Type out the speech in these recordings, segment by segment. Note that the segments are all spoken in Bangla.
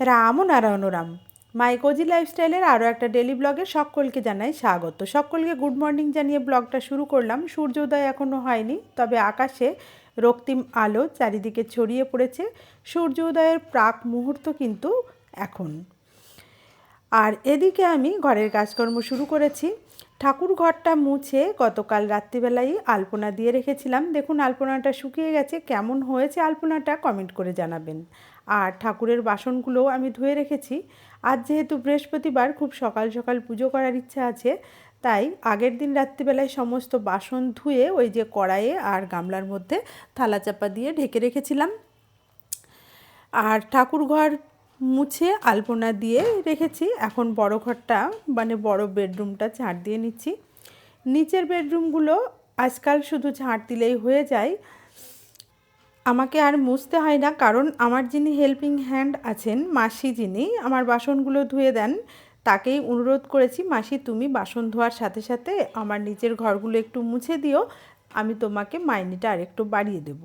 রাম ও নারায়ণ রাম। মাই কোজি লাইফস্টাইলের আরও একটা ডেলি ব্লগে সকলকে জানাই স্বাগত। সকলকে গুড মর্নিং জানিয়ে ব্লগটা শুরু করলাম। সূর্যোদয় এখনও হয়নি, তবে আকাশে রক্তিম আলো চারিদিকে ছড়িয়ে পড়েছে। সূর্যোদয়ের প্রাক মুহূর্ত কিন্তু এখন। আর এদিকে আমি ঘরের কাজকর্ম শুরু করেছি। ঠাকুর ঘরটা মুছে গতকাল রাত্রিবেলায় আলপনা দিয়ে রেখেছিলাম। দেখুন, আলপনাটা শুকিয়ে গেছে। কেমন হয়েছে আলপনাটা কমেন্ট করে জানাবেন। আর ঠাকুরের বাসনগুলোও আমি ধুয়ে রেখেছি। আজ যেহেতু বৃহস্পতিবার, খুব সকাল সকাল পুজো করার ইচ্ছা আছে, তাই আগের দিন রাত্রিবেলায় সমস্ত বাসন ধুয়ে ওই যে কড়াইয়ে আর গামলার মধ্যে থালা চাপা দিয়ে ঢেকে রেখেছিলাম। আর ঠাকুর ঘর মুছে আলপনা দিয়ে রেখেছি। এখন বড় ঘরটা মানে বড় বেডরুমটা ঝাড় দিয়ে নিচ্ছি। নিচের বেডরুমগুলো আজকাল শুধু ঝাড় দিলেই হয়ে যায়। আমাকে আর মুছতে হয় না, কারণ আমার যিনি হেল্পিং হ্যান্ড আছেন, মাসি যিনি, আমার বাসনগুলো ধুয়ে দেন, তাকেই অনুরোধ করেছি, মাসি, তুমি বাসন ধোয়ার সাথে সাথে আমার নিচের ঘরগুলো একটু মুছে দিও, আমি তোমাকে মাইনেটা আরেকটু বাড়িয়ে দেব।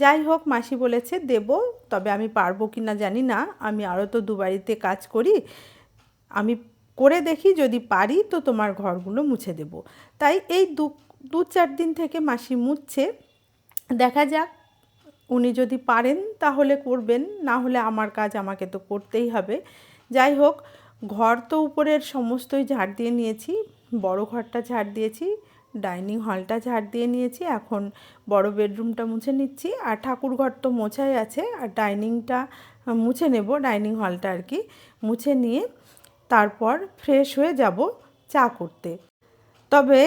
যাই হোক, মাসি বলেছে, দেব, তবে আমি পারব কি না জানি না, আমি আরও তো দুবারিতে কাজ করি, আমি করে দেখি, যদি পারি তো তোমার ঘরগুলো মুছে দেব। তাই এই দু দু চার দিন থেকে মাসি মুছছে। দেখা যাক উনি যদি পারেন তাহলে করবেন, না হলে আমার কাজ আমাকে তো করতেই হবে। যাই হোক, ঘর তো উপরের সমস্তই ঝাড় দিয়ে নিয়েছি, বড় ঘরটা ঝাড় দিয়েছি, ডাইনিং হলটা ঝাড় দিয়ে নিয়েছি, এখন বড় বেডরুমটা মুছে নিচ্ছি, আর ঠাকুর ঘর তো মোছাই আছে, আর ডাইনিংটা মুছে নেব, ডাইনিং হলটা আর কি, মুছে নিয়ে তারপর ফ্রেশ হয়ে যাব চা করতে। তবে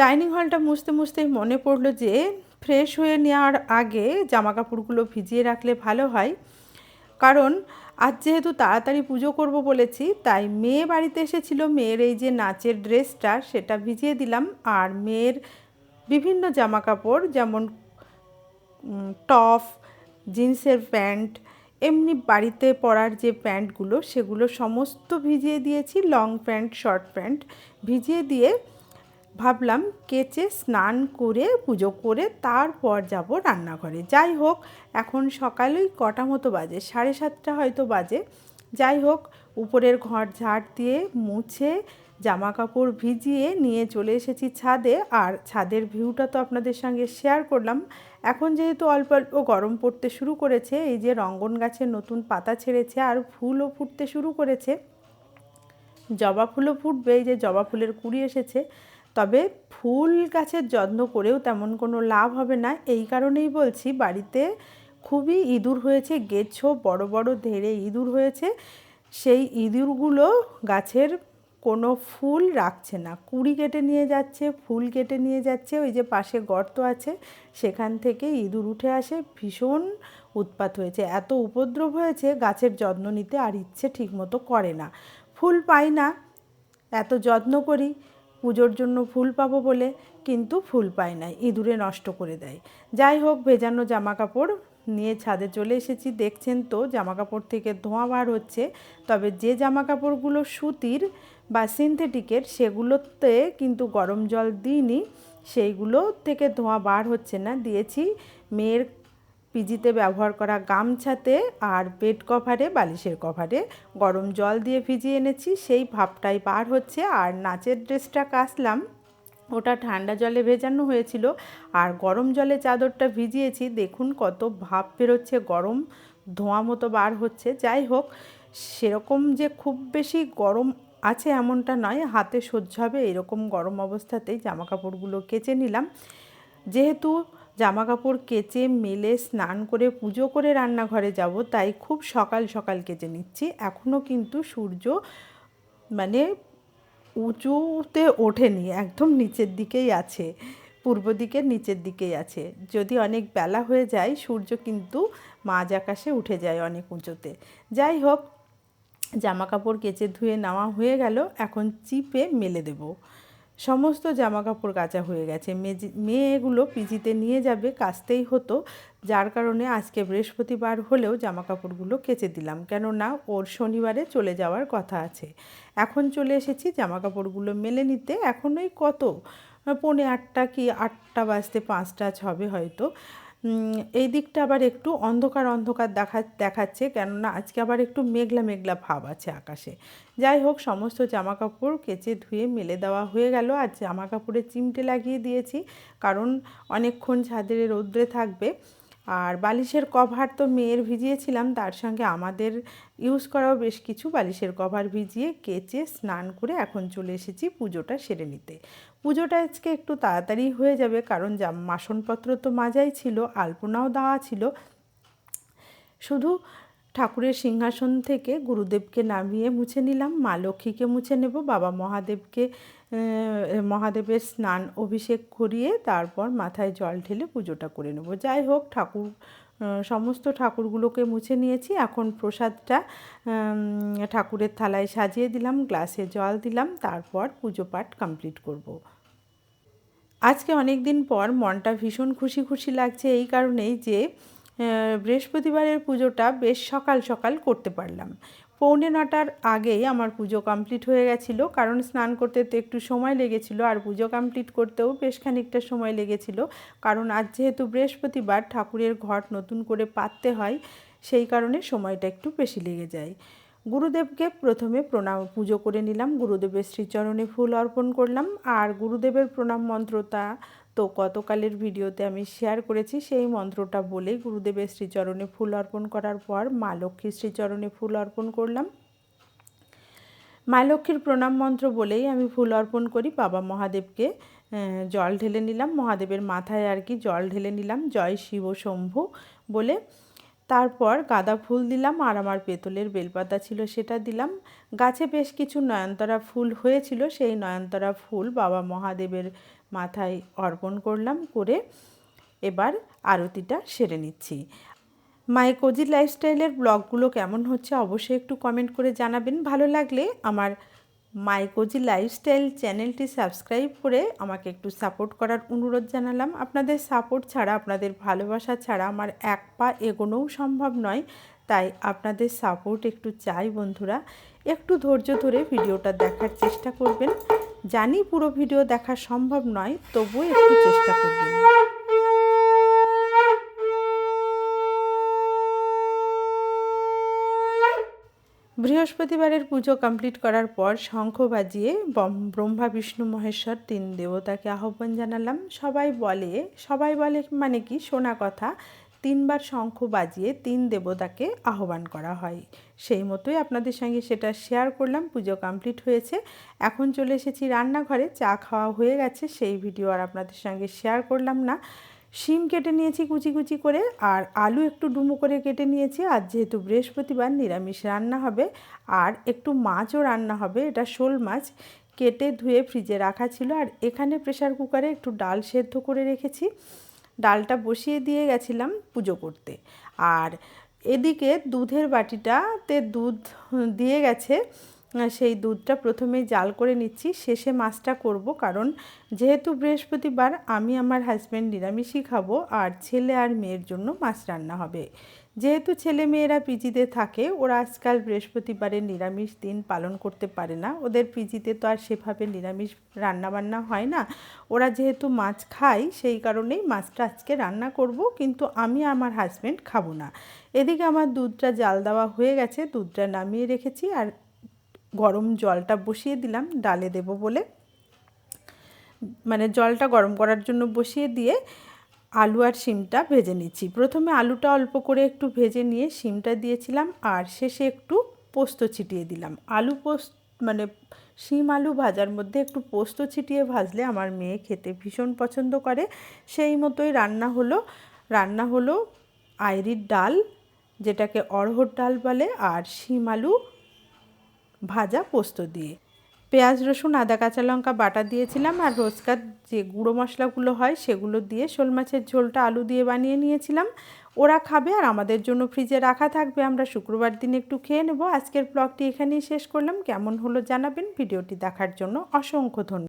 ডাইনিং হলটা মুছতে, মুছতেই মনে পড়ল যে ফ্রেশ হয়ে নেওয়ার আগে জামা কাপড়গুলো ভিজিয়ে রাখলে ভালো হয়। কারণ আজ যেহেতু তাড়াতাড়ি পুজো করব বলেছি, তাই মেয়ে বাড়িতে এসেছিল মেয়ের এই যে নাচের ড্রেসটা, সেটা ভিজিয়ে দিলাম। আর মেয়ের বিভিন্ন জামা কাপড় যেমন টপ জিন্সের প্যান্ট, এমনি বাড়িতে পরার যে প্যান্টগুলো, সেগুলো সমস্ত ভিজিয়ে দিয়েছি। লং প্যান্ট, শর্ট প্যান্ট ভিজিয়ে দিয়ে ভাবলাম কেচে স্নান করে, পুজো করে তারপর যাব রান্নাঘরে। যাই হোক, এখন সকালেই কটা মতো বাজে? সাড়ে সাতটা হয়তো বাজে। যাই হোক, উপরের ঘর ঝাড় দিয়ে মুছে জামা কাপড় ভিজিয়ে নিয়ে চলে এসেছি ছাদে। আর ছাদের ভিউটা তো আপনাদের সঙ্গে শেয়ার করলাম। এখন যেহেতু অল্প অল্প গরম পড়তে শুরু করেছে, এই যে রঙ্গন গাছের নতুন পাতা ছেড়েছে আর ফুলও ফুটতে শুরু করেছে। জবা ফুলও ফুটবে, এই যে জবা ফুলের কুড়ি এসেছে। তবে ফুল গাছের যত্ন করেও তেমন কোনো লাভ হবে না। এই কারণেই বলছি বাড়িতে খুবই ইঁদুর হয়েছে, গেছো, বড় বড় ধেড়ে ইঁদুর হয়েছে। সেই ইঁদুরগুলো গাছের কোনো ফুল রাখছে না। কুড়ি কেটে নিয়ে যাচ্ছে, ফুল কেটে নিয়ে যাচ্ছে, ওই যে পাশে গর্ত আছে, সেখান থেকে ইঁদুর উঠে আসে, ভীষণ উৎপাত হয়েছে। এত উপদ্রব হয়েছে, গাছের যত্ন নিতে আর ইচ্ছে ঠিকমতো করে না। ফুল পাই না, এত যত্ন করি পুজোর জন্য ফুল পাবো বলে কিন্তু ফুল পাই না, ইঁদুরে নষ্ট করে দেয়। যাই হোক, ভেজানো জামা কাপড় নিয়ে ছাদে চলে এসেছি। দেখছেন তো জামা কাপড় থেকে ধোঁয়া বার হচ্ছে। তবে যে জামা কাপড়গুলো সুতির বা সিনথেটিকের, সেগুলোতে কিন্তু গরম জল দিইনি, সেইগুলো থেকে ধোঁয়া বার হচ্ছে না। দিয়েছি মেয়ের পিজিতে ব্যবহার করা গামছাতে আর বেড কভারে, বালিশের কভারে গরম জল দিয়ে ভিজিয়ে এনেছি। সেই ভাবটাই বার হচ্ছে আর নাচের ড্রেসটা কাচলাম। ওটা ঠান্ডা জলে ভেজানো হয়েছিল আর গরম জলে চাদরটা ভিজিয়েছি। দেখুন কত ভাব বেরোচ্ছে, গরম ধোঁয়া মতো বার হচ্ছে। যাই হোক, সেরকম যে খুব বেশি গরম আছে এমনটা নয়, হাতে সহ্য হবে। এরকম গরম অবস্থাতেই জামা কাপড়গুলো কেচে নিলাম। যেহেতু জামা কাপড় কেচে মেলে স্নান করে পুজো করে রান্নাঘরে যাব, তাই খুব সকাল সকাল কেচে নিচ্ছি। এখনও কিন্তু সূর্য মানে উঁচুতে ওঠেনি, একদম নিচের দিকেই আছে, পূর্ব দিকের নিচের দিকেই আছে। যদি অনেক বেলা হয়ে যায়, সূর্য কিন্তু মাঝ আকাশে উঠে যায় অনেক উঁচুতে। যাই হোক জামা কাপড় কেচে ধুয়ে নেওয়া হয়ে গেল, এখন চিপে মেলে দেবো। সমস্ত জামা কাপড় কাচা হয়ে গেছে। মেয়ে এগুলো পিজিতে নিয়ে যাবে, কাচতেই হতো। যার কারণে আজকে বৃহস্পতিবার হলেও জামা কাপড়গুলো কেচে দিলাম। কেননা ওর শনিবারে চলে যাওয়ার কথা আছে। এখন চলে এসেছি জামা কাপড়গুলো মেলে নিতে। এখনই কত? পৌনে আটটা কি আটটা বাজতে পাঁচটা ছবে হয়তো। এই দিকটা আবার একটু অন্ধকার অন্ধকার দেখা, দেখাচ্ছে, কেননা আজকে আবার একটু মেঘলা মেঘলা ভাব আছে আকাশে। যাই হোক, সমস্ত জামা কাপড় কেচে ধুয়ে মেলে দেওয়া হয়ে গেল। আর জামা কাপড়ে চিমটে লাগিয়ে দিয়েছি, কারণ অনেকক্ষণ ছাদের রৌদ্রে থাকবে। আর বালিশের কভার তো মেয়ের ভিজিয়েছিলাম, তার সঙ্গে আমাদের ইউজ করাও বেশ কিছু। বালিশের কভার ভিজিয়ে কেচে স্নান করে এখন চলে এসেছি পুজোটা সেরে নিতে। পুজোটা আজকে একটু তাড়াতাড়ি হয়ে যাবে, কারণ যা বাসনপত্র তো মাজাই ছিল, আলপনাও দেওয়া ছিল। শুধু ঠাকুরের সিংহাসন থেকে গুরুদেবকে নামিয়ে মুছে নিলাম, মা লক্ষ্মীকে মুছে নেব, বাবা মহাদেবকে মহাদেবের স্নান অভিষেক করিয়ে তারপর মাথায় জল ঢেলে পুজোটা করে নেব। যাই হোক, ঠাকুর সমস্ত ঠাকুরগুলোকে মুছে নিয়েছি। এখন প্রসাদটা ঠাকুরের থালায় সাজিয়ে দিলাম, গ্লাসে জল দিলাম, তারপর পুজো পাঠ কমপ্লিট করব। আজকে অনেক দিন পর মনটা ভীষণ খুশি খুশি লাগছে এই কারণেই যে বৃহস্পতিবারের পুজোটা বেশ সকাল সকাল করতে পারলাম। পৌনে নটার আগেই আমার পুজো কমপ্লিট হয়ে গেছিল, কারণ স্নান করতে তো একটু সময় লেগেছিল আর পুজো কমপ্লিট করতেও বেশ খানিকটা সময় লেগেছিলো, কারণ আজ যেহেতু বৃহস্পতিবার ঠাকুরের ঘট নতুন করে পাততে হয়, সেই কারণে সময়টা একটু বেশি লেগে যায়। গুরুদেবকে প্রথমে প্রণাম, পুজো করে নিলাম, গুরুদেবের শ্রীচরণে ফুল অর্পণ করলাম। আর গুরুদেবের প্রণাম মন্ত্রটা তো গতকালের ভিডিওতে আমি শেয়ার করেছি, সেই মন্ত্রটা বলে গুরুদেবের শ্রীচরণে ফুল অর্পণ করার পর মা লক্ষ্মীর শ্রীচরণে ফুল অর্পণ করলাম। মা লক্ষ্মীর প্রণাম মন্ত্র বলেই আমি ফুল অর্পণ করি, বাবা মহাদেবকে জল ঢেলে নিলাম। মহাদেবের মাথায় আর কি জল ঢেলে নিলাম, জয় শিব শম্ভু বলে। তারপর গাঁদা ফুল দিলাম আর আমার পেতলের বেলপাতা ছিল, সেটা দিলাম। গাছে বেশ কিছু নয়নতারা ফুল হয়েছিল, সেই নয়নতারা ফুল বাবা মহাদেবের মাথায় অর্পণ করলাম করে এবার আরতিটা সেরে নিচ্ছি। মাই কোজি লাইফস্টাইলের ব্লগগুলো কেমন হচ্ছে অবশ্যই একটু কমেন্ট করে জানাবেন। ভালো লাগলে আমার মাই কোজি লাইফস্টাইল চ্যানেলটি সাবস্ক্রাইব করে আমাকে একটু সাপোর্ট করার অনুরোধ জানালাম। আপনাদের সাপোর্ট ছাড়া, আপনাদের ভালোবাসা ছাড়া আমার এক পা এগোনোও সম্ভব নয়। তাই আপনাদের সাপোর্ট একটু চাই বন্ধুরা। একটু ধৈর্য ধরে ভিডিওটা দেখার চেষ্টা করবেন। জানি পুরো ভিডিও দেখা সম্ভব নয়, তবুও একটু চেষ্টা করবেন। বৃহস্পতিবারের পুজো কমপ্লিট করার পর শঙ্খ বাজিয়ে ব্রহ্মা বিষ্ণু, মহেশ্বর তিন দেবতাকে আহ্বান জানালাম। সবাই বলে সবাই বলে মানে কি? শোনা কথা, তিনবার শঙ্খ বাজিয়ে তিন দেবতাকে আহ্বান করা হয়। সেই মতোই আপনাদের সঙ্গে সেটা শেয়ার করলাম, পুজো কমপ্লিট হয়েছে। এখন চলে এসেছি রান্নাঘরে, চা খাওয়া হয়ে গেছে, সেই ভিডিও আর আপনাদের সঙ্গে শেয়ার করলাম না। শিম কেটে নিয়েছি কুচি কুচি করে, আর আলু একটু ডুমো করে কেটে নিয়েছি। আর যেহেতু বৃহস্পতিবার নিরামিষ রান্না হবে, আর একটু মাছও রান্না হবে, এটা শোল মাছ, কেটে ধুয়ে ফ্রিজে রাখা ছিল। আর এখানে প্রেশার কুকারে একটু ডাল সেদ্ধ করে রেখেছি। ডালটা বসিয়ে দিয়ে গেছিলাম পুজো করতে। আর এদিকে দুধের বাটিটাতে দুধ দিয়ে গেছে। সেই দুধটা প্রথমে জাল করে নিচ্ছি। শেষে মাছটা করব কারণ যেহেতু বৃহস্পতিবার আমি আমার হাজব্যান্ড নিরামিষই খাব আর ছেলে আর মেয়ের জন্য মাছ রান্না হবে। যেহেতু ছেলে মেয়েরা পিজিতে থাকে, ওরা আজকাল বৃহস্পতিবারে নিরামিষ দিন পালন করতে পারে না। ওদের পিজিতে তো আর সেভাবে নিরামিষ রান্নাবান্না হয় না। ওরা যেহেতু মাছ খায়, সেই কারণেই মাছটা আজকে রান্না করব, কিন্তু আমি আমার হাজব্যান্ড খাব না। এদিকে আমার দুধটা জাল দেওয়া হয়ে গেছে, দুধটা নামিয়ে রেখেছি আর গরম জলটা বসিয়ে দিলাম, ডালে দেব বলে। মানে জলটা গরম করার জন্য বসিয়ে দিয়ে আলু আর শিমটা ভেজে নিচ্ছি। প্রথমে আলুটা অল্প করে একটু ভেজে নিয়ে শিমটা দিয়েছিলাম আর শেষে একটু পোস্ত ছিটিয়ে দিলাম। আলু পোস্ত মানে শিম আলু ভাজার মধ্যে একটু পোস্ত ছিটিয়ে ভাজলে আমার মেয়ে খেতে ভীষণ পছন্দ করে। সেই মতোই রান্না হলো। রান্না হলো আইরির ডাল, যেটাকে অড়হর ডাল বলে, আর শিম আলু ভাজা পোস্ত দিয়ে। পেঁয়াজ, রসুন, আদা, কাঁচা লঙ্কা বাটা দিয়েছিলাম আর রোজকার যে গুঁড়ো মশলাগুলো হয় সেগুলো দিয়ে শোল মাছের ঝোলটা আলু দিয়ে বানিয়ে নিয়েছিলাম। ওরা খাবে আর আমাদের জন্য ফ্রিজে রাখা থাকবে। আমরা শুক্রবার দিন একটু খেয়ে নেব। আজকের ব্লগটি এখানেই শেষ করলাম। কেমন হলো জানাবেন। ভিডিওটি দেখার জন্য অসংখ্য ধন্যবাদ।